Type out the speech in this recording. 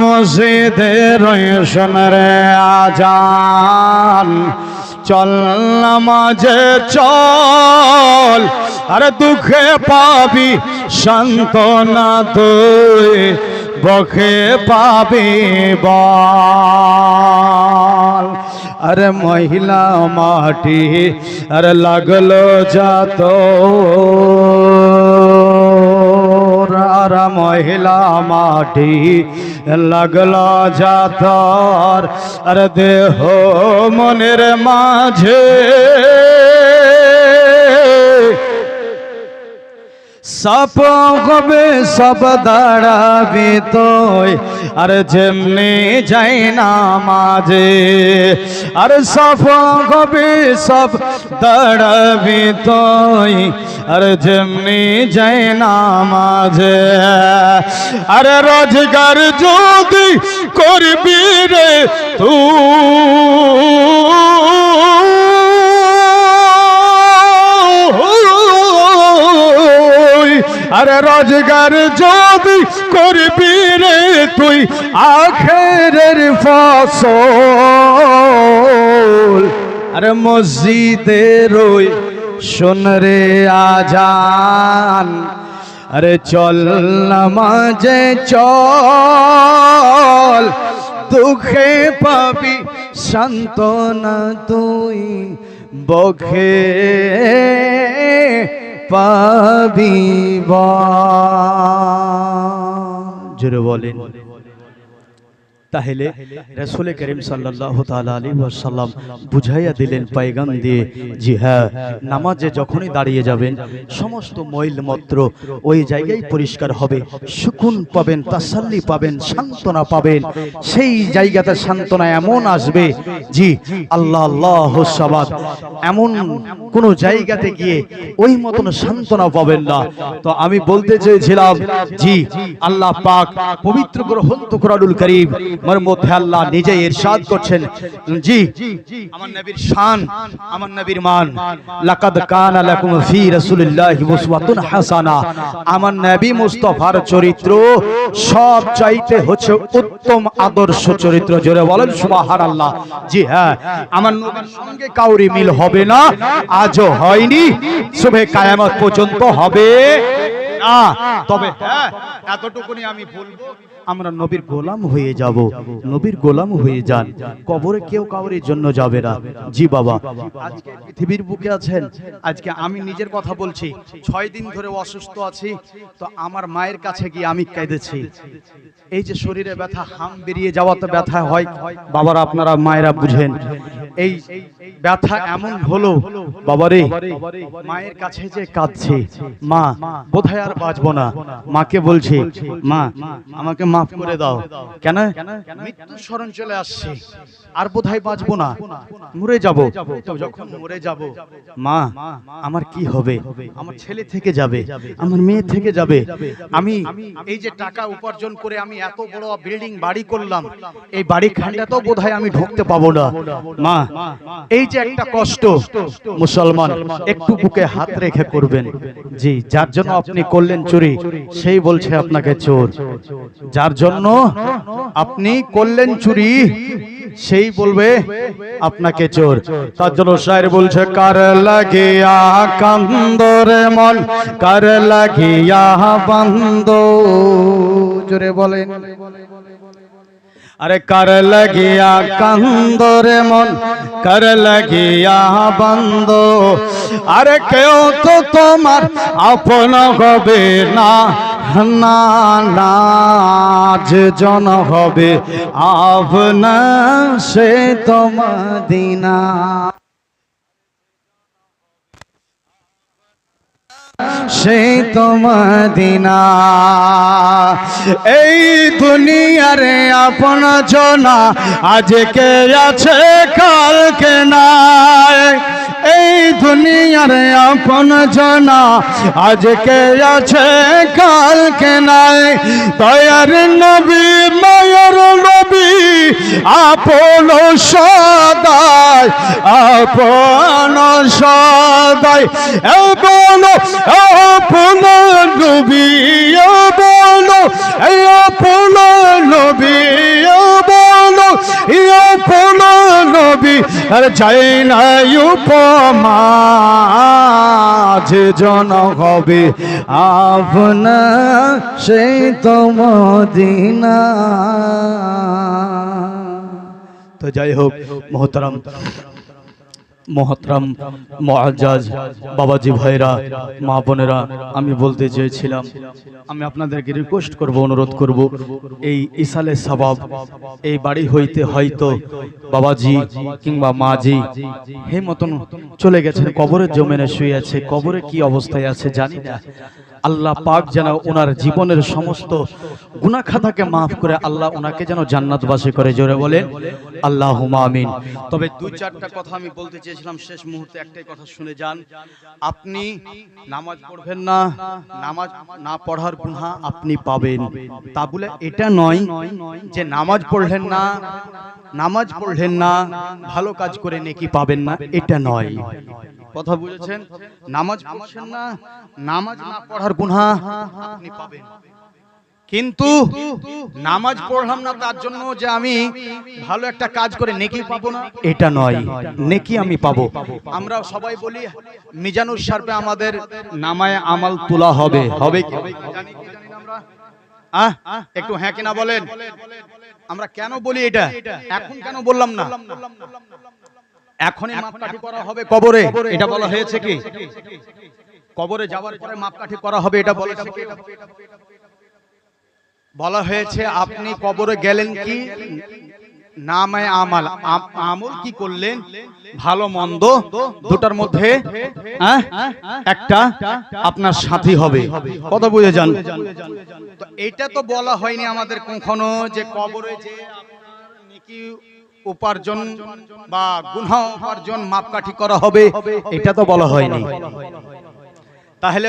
মসজিদে রয়েছেন রে আজান চল নামাজে চল আরে দুঃখে পাবি সান্ত্বনা তুই বখে পাবি বল আরে মহিলা মাটি, আরে লাগল যাত মহিলা মাটি লাগল যাতর আর দেহ মনের মাঝে সপ হবে সব দাঁড়াবি তোই। আর যেমনি যাই না মাঝে আর সপ হবে সব দাঁড়াবি তোই। আর যেমনি যাই না মাঝে আরে রোজগার যদি করবি রে তুই। রোজগার যদি করবি রে তুই, আখেরের ফসল। আরে মসজিদে রই, শোন রে আজান। আরে চল নামাজে চল, দুঃখে পাবি সান্ত্বনা তুই, বখে পাবি বা। জোরে বলেন। তাহলে রসুল করিম সাল্লাহ আলী সাল্লাম বুঝাইয়া দিলেন পায়গাম দিয়ে জি হ্যাঁ নামাজে যখনই দাঁড়িয়ে যাবেন সমস্ত মইল মত্র ওই জায়গায় পরিষ্কার হবে সুকুন পাবেন তাসাল্লি পাবেন সান্ত্বনা পাবেন সেই জায়গাতে সান্ত্বনা এমন আসবে জি আল্লাহ আল্লাহ সাবাদ এমন কোন জায়গাতে গিয়ে ওই মতন সান্ত্বনা পাবেন না। তো আমি বলতে চেয়েছিলাম জি আল্লাহ পাক পবিত্র গ্রহন্ত কোরআনুল করিম আমার মধ্যে আল্লাহ নিজে ইরশাদ করছেন। জি। আমার নবীর শান আমার নবীর মান। লাকাদ কানা লাকুম ফি রাসূলিল্লাহি উসওয়াতুন হাসানা। আমার নবী মুস্তাফার চরিত্র সব চাইতে হচ্ছে উত্তম আদর্শ চরিত্র। জোরে বলেন সুবহানাল্লাহ। জি হ্যাঁ। আমার নবীর সঙ্গে কাউরি মিল হবে না। আজও হয়নি। শুভে কায়ামত পর্যন্ত হবে না। তবে হ্যাঁ এতটুকুনি আমি বলব আমরা নবীর গোলাম হয়ে যাব। নবীর গোলাম হয়ে যান। কবরে কেউ কাউরের জন্য যাবে না। জি বাবা। আজকে পৃথিবীর বুকে আছেন। আজকে আমি নিজের কথা বলছি। ছয় দিন ধরে অসুস্থ আছি। তো আমার মায়ের কাছে গিয়ে আমি কেঁদেছি। এই যে শরীরে ব্যথা হাম বেরিয়ে যাওয়া তো ব্যথা হয়। বাবারা আপনারা মায়েরা বুঝেন। এই ব্যথা এমন হলো বাবারে মায়ের কাছে যে কাঁদছে। মা বোধহয় আর বাঁচবো না। মাকে বলছে মা আমাকে মাফ করে দাও। কেন? মৃত্যু স্মরণ চলে আসছে। আর বোধহয় বাঁচবো না। মরে যাব। যখন মরে যাব। মা আমার কি হবে? আমার ছেলে থেকে যাবে। আমার মেয়ে থেকে যাবে। আমি এই যে টাকা উপার্জন করে আমি এত বড় বিল্ডিং বাড়ি করলাম এই বাড়ি খানটাতেও বোধহয় আমি ঢুকতে পাবো না। মা এই যে একটা কষ্ট মুসলমান একটু বুকে হাত রেখে করবেন। জি যার জন্য আপনি করলেন চুরি সেই বলছে আপনাকে চোর। যার জন্য আপনি করলেন চুরি সেই বলবে আপনাকে চোর। তার জন্য শায়ের বলছে কার লাগিয়া কান্দরে মন কার লাগিয়া বন্ধ জোরে বলেন। আরে কর লাগিয়া কান্দরে মন কর লাগিয়া বন্ধ আরে কেউ তো তোমার আপন হবে না না না যে জন হবে, আপনা সে তোমাদিনা সেই তোমাদিনা এই দুনিয়ারে আপন জনা, আজকে আছে, কালকে নাই। এই দুনিয়ারে আপন জনা, আজকে আছে নাই দয়ার নবী মায়ের নবী আপন সদায় আপন সদাই এবং আপন নবী বলো ইয়া আর যাই নাই উপমা, যে জন হবে আপনা, সেই তো মদিনা। তো যাই হোক, মহতারাম মহতরাম মহাজাজ বাবাজি ভাইরা, মা বোনেরা, আমি বলতে চেয়েছিলাম, আমি আপনাদেরকে রিকোয়েস্ট করব, অনুরোধ করব, এই ইসালে সবাব, এই বাড়ি হইতে হয়তো বাবাজি কিংবা মাজি হে মতন চলে গেছেন, কবরের জমেনে শুয়ে আছে, কবরে কি অবস্থায় আছে জানি না। আল্লাহ পাক যেন ওনার জীবনের সমস্ত গুনাহ খাতাকে মাফ করে আল্লাহ ওনাকে যেন জান্নাতবাসী করে। জোরে বলেন আল্লাহ আমিন। তবে দুই চারটা কথা আমি বলতে চেয়েছিলাম শেষ মুহূর্তে। একটাই কথা শুনে যান। আপনি নামাজ পড়বেন না নামাজ না পড়ার গুনাহ আপনি পাবেন। তা বলে এটা নয় যে নামাজ পড়লেন না নামাজ পড়লেন না ভালো কাজ করে নেকি পাবেন না এটা নয়। কথা বুঝেছেন? নামাজ পড়ছেন না, নামাজ না পড়ার গুনাহ আপনি পাবেন। কিন্তু নামাজ পড়লাম না তার জন্য যে আমি ভালো একটা কাজ করে নেকি পাবো না, এটা নয়। নেকি আমি পাবো। আমরা সবাই বলি, মিজানুর সার্পে আমাদের নামায় আমাল তোলা হবে। হবে কি? আহ, একটু হ্যাঁ কিনা বলেন? আমরা কেন বলি এটা? এখন কেন বললাম না? এখনই মাপকাঠি করা হবে কবরে। এটা বলা হয়েছে কি? কবরে যাওয়ার পরে মাপকাঠি করা হবে এটা বলেছে কি? বলা হয়েছে আপনি কবরে গেলেন কি? নামায় আমাল। আম- আমল কি করলেন? ভালো মন্দ দুটার মধ্যে আহ, একটা আপনার সাথী হবে। কথা বুঝে যান। তো এটা তো বলা হয়নি আমাদের কখনো যে কবরে যে আপনার নেকি উপার্জন বা গুণ উপার্জন মাপকাঠি করা হবে এটা তো বলা হয়নি। তাহলে